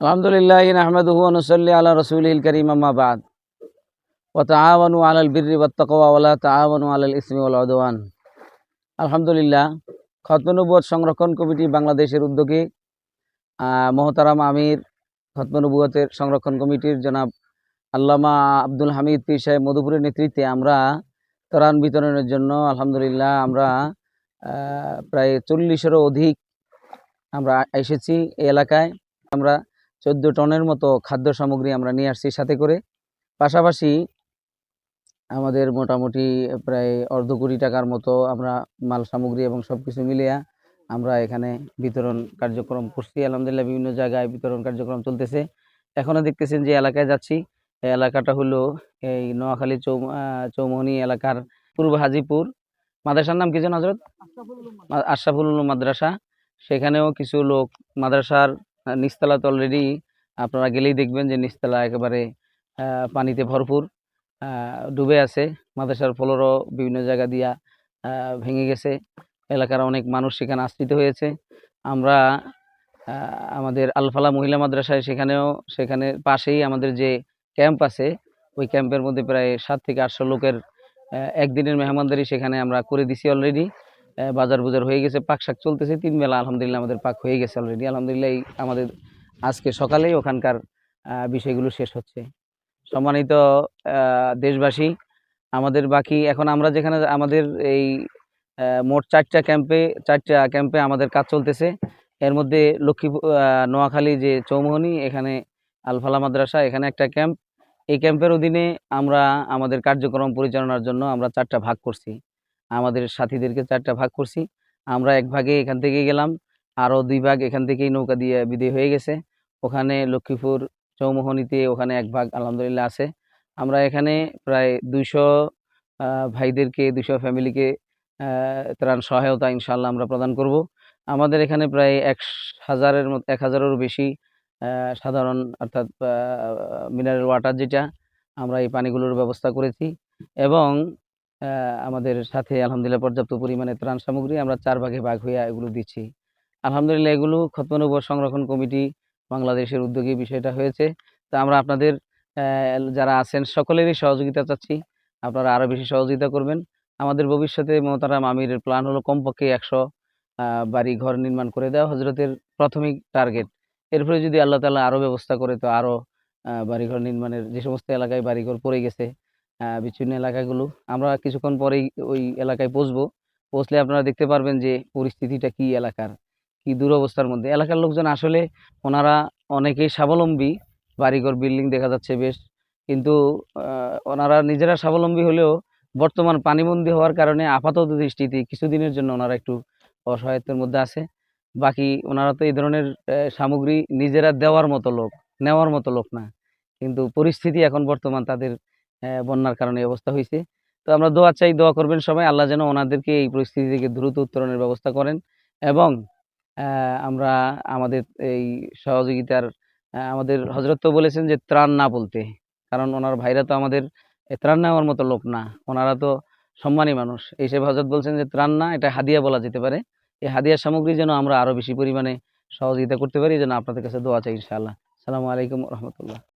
আলহামদুলিল্লাহ, নাহমাদুহু ওয়া নুসাল্লি আলা রাসূলিল কারীম, আম্মা বাদ। ওয়া তাআওয়ানু আলাল বিররি ওয়াত তাকওয়া ওয়া লা তাআওয়ানু আলাল ইসমি ওয়াল উদওয়ান। আলহামদুলিল্লাহ খতম সংরক্ষণ কমিটি বাংলাদেশের উদ্যোগে মহতারাম আমির খতমনুবুয়তের সংরক্ষণ কমিটির জনাব আল্লামা আব্দুল হামিদ পীর সাহেব মধুপুরের নেতৃত্বে আমরা ত্রাণ বিতরণের জন্য আলহামদুলিল্লাহ আমরা প্রায় চল্লিশেরও অধিক আমরা এসেছি এই এলাকায়। আমরা চোদ্দ টনের মতো খাদ্য সামগ্রী আমরা নিয়ে আসছি সাথে করে। পাশাপাশি আমাদের মোটামুটি প্রায় অর্ধ কোটি টাকার মতো আমরা মাল সামগ্রী এবং সব কিছু মিলিয়ে আমরা এখানে বিতরণ কার্যক্রম করছি। আলহামদুলিল্লাহ বিভিন্ন জায়গায় বিতরণ কার্যক্রম চলতেছে। এখনও দেখতেছেন যে এলাকায় যাচ্ছি। এই এলাকাটা হলো এই নোয়াখালী চৌ চৌমোহনী এলাকার পূর্ব হাজিপুর। মাদ্রাসার নাম কি যেন হজরত আশরাফুল মাদ্রাসা। সেখানেও কিছু লোক মাদ্রাসার আহ, নিচতলাতে অলরেডি আপনারা গেলেই দেখবেন যে নিচতলা একেবারে পানিতে ভরপুর ডুবে আছে। মাদ্রাসার ফ্লোরও বিভিন্ন জায়গা দিয়া ভেঙে গেছে। এলাকার অনেক মানুষ সেখানে আশ্রিত হয়েছে। আমরা আমাদের আলফালা মহিলা মাদ্রাসায় সেখানেও সেখানে পাশেই আমাদের যে ক্যাম্প আছে ওই ক্যাম্পের মধ্যে প্রায় সাত থেকে আটশো লোকের একদিনের মেহমানদারি সেখানে আমরা করে দিছি অলরেডি বাজার বুজার হয়ে গেছে, পাক শাক চলতেছে, তিন বেলা আলহামদুলিল্লাহ আমাদের পাক হয়ে গেছে অলরেডি আলহামদুলিল্লাহ আমাদের আজকে সকালেই ওখানকার বিষয়গুলো শেষ হচ্ছে। সম্মানিত দেশবাসী, আমাদের বাকি, এখন আমরা যেখানে, আমাদের এই মোট চারটা ক্যাম্পে চারটা ক্যাম্পে আমাদের কাজ চলতেছে। এর মধ্যে লক্ষ্মীপুর নোয়াখালী যে চৌমোহনী, এখানে আলফালা মাদ্রাসা, এখানে একটা ক্যাম্প। এই ক্যাম্পের অধীনে আমরা আমাদের কার্যক্রম পরিচালনার জন্য আমরা চারটা ভাগ করছি। আমাদের সাথীদেরকে চারটা ভাগ করছি। আমরা এক ভাগে এখান থেকে গেলাম, আরও দুই ভাগ এখান থেকেই নৌকা দিয়ে বিদায় হয়ে গেছে। ওখানে লক্ষ্মীপুর চৌমোহনীতে ওখানে এক ভাগ আলহামদুলিল্লাহ আছে। আমরা এখানে প্রায় দুইশো ভাইদেরকে, দুইশো ফ্যামিলিকে ত্রাণ সহায়তা ইনশাল্লাহ আমরা প্রদান করব। আমাদের এখানে প্রায় এক হাজারের মতো, এক হাজারেরও বেশি সাধারণ অর্থাৎ মিনারেল ওয়াটার যেটা, আমরা এই পানিগুলোর ব্যবস্থা করেছি। এবং আমাদের সাথে আলহামদুলিল্লাহ পর্যাপ্ত পরিমাণে ত্রাণ সামগ্রী আমরা চার ভাগে ভাগ হয়ে এগুলো দিচ্ছি। আলহামদুলিল্লাহ এগুলো খতমানুব সংরক্ষণ কমিটি বাংলাদেশের উদ্যোগে বিষয়টা হয়েছে। তা আমরা আপনাদের যারা আছেন সকলেরই সহযোগিতা চাচ্ছি। আপনারা আরও বেশি সহযোগিতা করবেন। আমাদের ভবিষ্যতে মমতারাম আমিরের প্ল্যান হলো কমপক্ষে একশো বাড়ি ঘর নির্মাণ করে দেওয়া হজরতের প্রাথমিক টার্গেট। এরপরে যদি আল্লাহ তাআলা আরও ব্যবস্থা করে, তো আরও বাড়িঘর নির্মাণের যে সমস্ত এলাকায় বাড়িঘর পড়ে গেছে বিচ্ছিন্ন এলাকাগুলো। আমরা কিছুক্ষণ পরেই ওই এলাকায় পৌঁছবো। পৌঁছলে আপনারা দেখতে পারবেন যে পরিস্থিতিটা কি এলাকার, কি দুরবস্থার মধ্যে। এলাকার লোকজন আসলে ওনারা অনেকেই স্বাবলম্বী। বাড়িঘর, বিল্ডিং দেখা যাচ্ছে বেশ। কিন্তু ওনারা নিজেরা স্বাবলম্বী হলেও বর্তমান পানিবন্দী হওয়ার কারণে আপাতত দৃষ্টিতে কিছুদিনের জন্য ওনারা একটু অসহায়ত্বের মধ্যে আছে। বাকি ওনারা তো এই ধরনের সামগ্রী নিজেরা দেওয়ার মতো লোক, নেওয়ার মতো লোক না। কিন্তু পরিস্থিতি এখন বর্তমান তাদের বন্যার কারণে অবস্থা হয়েছে তো আমরা দোয়া চাই, দোয়া করবেন সবাই, আল্লাহ যেন ওনাদেরকে এই পরিস্থিতি থেকে দ্রুত উত্তরণের ব্যবস্থা করেন এবং আমরা আমাদের এই সহযোগিতার আমাদের হজরত তো বলেছেন যে, ত্রাণ না বলতে। কারণ ওনার ভাইরা তো আমাদের ত্রাণ নেওয়ার মতো লোক না। ওনারা তো সম্মানী মানুষ। এই হিসেবে হজরত বলছেন যে, ত্রাণ না, এটা হাদিয়া বলা যেতে পারে। এই হাদিয়া সামগ্রী যেন আমরা আরও বেশি পরিমাণে সহযোগিতা করতে পারি যেন আপনাদের কাছে দোয়া চাই ইনশাআল্লাহ। সালামু আলাইকুম রহমতুল্লাহ।